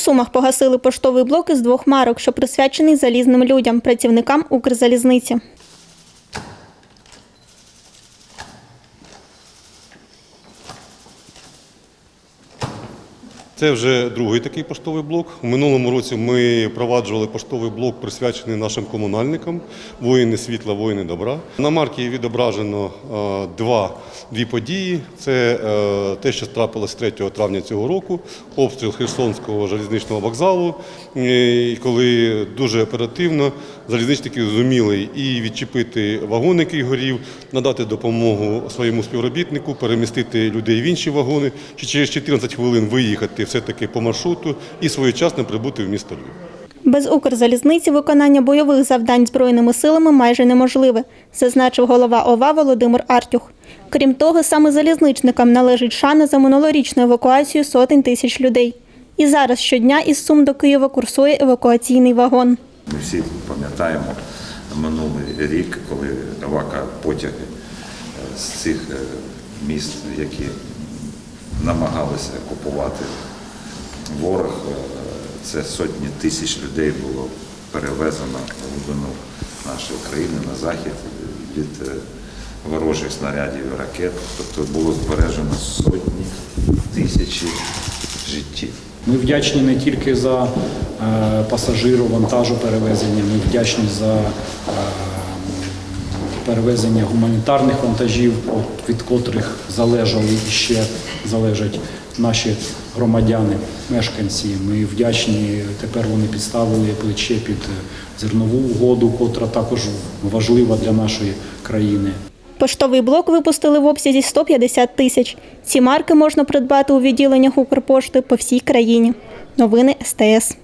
Сумах погасили поштовий блок із двох марок, що присвячений залізним людям, працівникам Укрзалізниці. Це вже другий такий поштовий блок. У минулому році ми впроваджували поштовий блок, присвячений нашим комунальникам, воїни світла, воїни добра. На марці відображено два, дві події. Це е, те, що трапилось 3 травня цього року, обстріл Херсонського залізничного вокзалу, коли дуже оперативно залізничники зуміли і відчепити вагон, який горів, надати допомогу своєму співробітнику, перемістити людей в інші вагони, чи через 14 хвилин виїхати все-таки по маршруту і своєчасно прибути в місто Львів. Без Укрзалізниці виконання бойових завдань збройними силами майже неможливе, зазначив голова ОВА Володимир Артюх. Крім того, саме залізничникам належить шана за минулорічну евакуацію сотень тисяч людей. І зараз щодня із Сум до Києва курсує евакуаційний вагон. Ми всі пам'ятаємо минулий рік, коли евака потяги е, з цих е, міст, які намагалися окупувати ворог, е, це сотні тисяч людей було перевезено в глибину нашої країни на захід від е, ворожих снарядів і ракет. Тобто було збережено сотні тисячі життів. Ми вдячні не тільки за е, пасажиру, вантажу перевезення, ми вдячні за перевезення гуманітарних вантажів, від котрих залежали і ще залежать наші громадяни, мешканці. Ми вдячні. Тепер вони підставили плече під зернову угоду, котра також важлива для нашої країни. Поштовий блок випустили в обсязі 150 тисяч. Ці марки можна придбати у відділеннях Укрпошти по всій країні. Новини СТС.